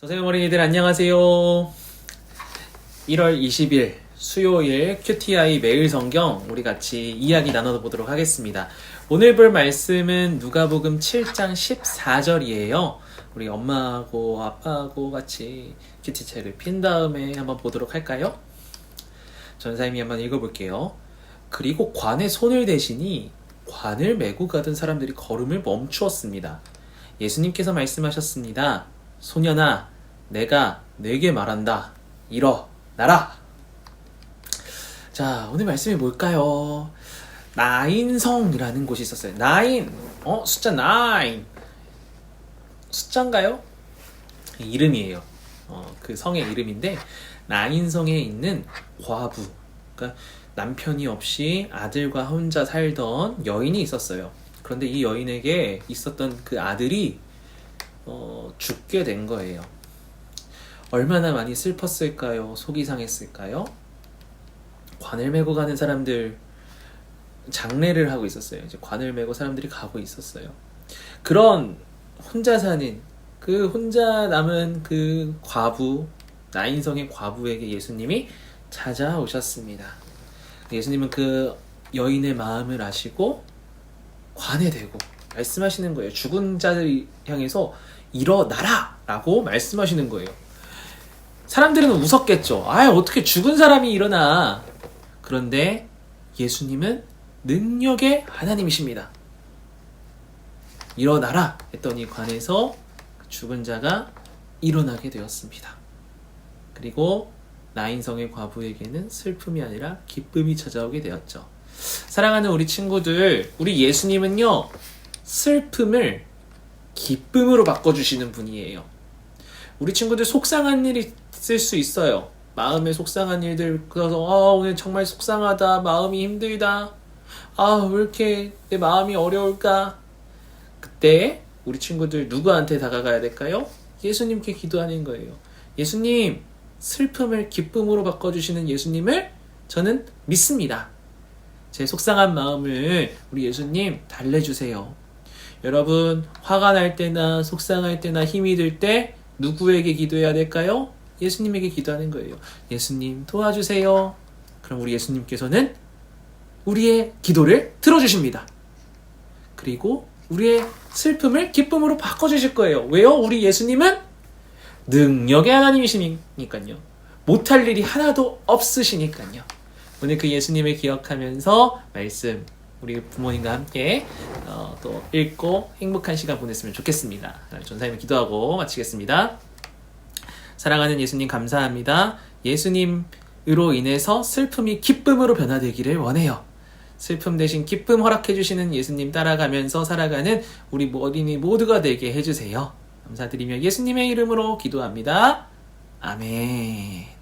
도세영 어린이들 안녕하세요. 1월 20일 수요일 QTI 매일 성경 우리 같이 이야기 나눠 보도록 하겠습니다. 오늘 볼 말씀은 누가복음 7장 14절이에요. 우리 엄마하고 아빠하고 같이 큐티체를 핀 다음에 한번 보도록 할까요? 전사님이 한번 읽어볼게요. 그리고 관에 손을 대시니 관을 메고 가던 사람들이 걸음을 멈추었습니다. 예수님께서 말씀하셨습니다. 소년아, 내가 내게 말한다. 일어나라. 자, 오늘 말씀이 뭘까요? 나인성이라는 곳이 있었어요. 나인, 어, 숫자 나인. 숫자인가요? 이름이에요. 어, 그 성의 이름인데 나인성에 있는 과부, 그러니까 남편이 없이 아들과 혼자 살던 여인이 있었어요. 그런데 이 여인에게 있었던 그 아들이 어, 죽게 된 거예요. 얼마나 많이 슬펐을까요? 속이 상했을까요? 관을 메고 가는 사람들 장례를 하고 있었어요. 이제 관을 메고 사람들이 가고 있었어요. 그런 혼자 사는 그 혼자 남은 그 과부 나인성의 과부에게 예수님이 찾아오셨습니다. 예수님은 그 여인의 마음을 아시고 관에 대고 말씀하시는 거예요. 죽은 자들 향해서 일어나라! 라고 말씀하시는 거예요. 사람들은 웃었겠죠. 아, 어떻게 죽은 사람이 일어나. 그런데 예수님은 능력의 하나님이십니다. 일어나라! 했더니 관에서 죽은 자가 일어나게 되었습니다. 그리고 나인성의 과부에게는 슬픔이 아니라 기쁨이 찾아오게 되었죠. 사랑하는 우리 친구들, 우리 예수님은요, 슬픔을 기쁨으로 바꿔주시는 분이에요. 우리 친구들 속상한 일이 있을 수 있어요. 마음에 속상한 일들, 그래서, 아, 오늘 정말 속상하다. 마음이 힘들다. 아, 왜 이렇게 내 마음이 어려울까? 그때 우리 친구들 누구한테 다가가야 될까요? 예수님께 기도하는 거예요. 예수님, 슬픔을 기쁨으로 바꿔주시는 예수님을 저는 믿습니다. 제 속상한 마음을 우리 예수님 달래주세요. 여러분, 화가 날 때나 속상할 때나 힘이 들 때 누구에게 기도해야 될까요? 예수님에게 기도하는 거예요. 예수님 도와주세요. 그럼 우리 예수님께서는 우리의 기도를 들어주십니다. 그리고 우리의 슬픔을 기쁨으로 바꿔주실 거예요. 왜요? 우리 예수님은 능력의 하나님이시니까요. 못할 일이 하나도 없으시니까요. 오늘 그 예수님을 기억하면서 말씀 우리 부모님과 함께 어, 또 읽고 행복한 시간 보냈으면 좋겠습니다. 전사님을 기도하고 마치겠습니다. 사랑하는 예수님 감사합니다. 예수님으로 인해서 슬픔이 기쁨으로 변화되기를 원해요. 슬픔 대신 기쁨 허락해 주시는 예수님 따라가면서 살아가는 우리 어린이 모두가 되게 해주세요. 감사드리며 예수님의 이름으로 기도합니다. 아멘.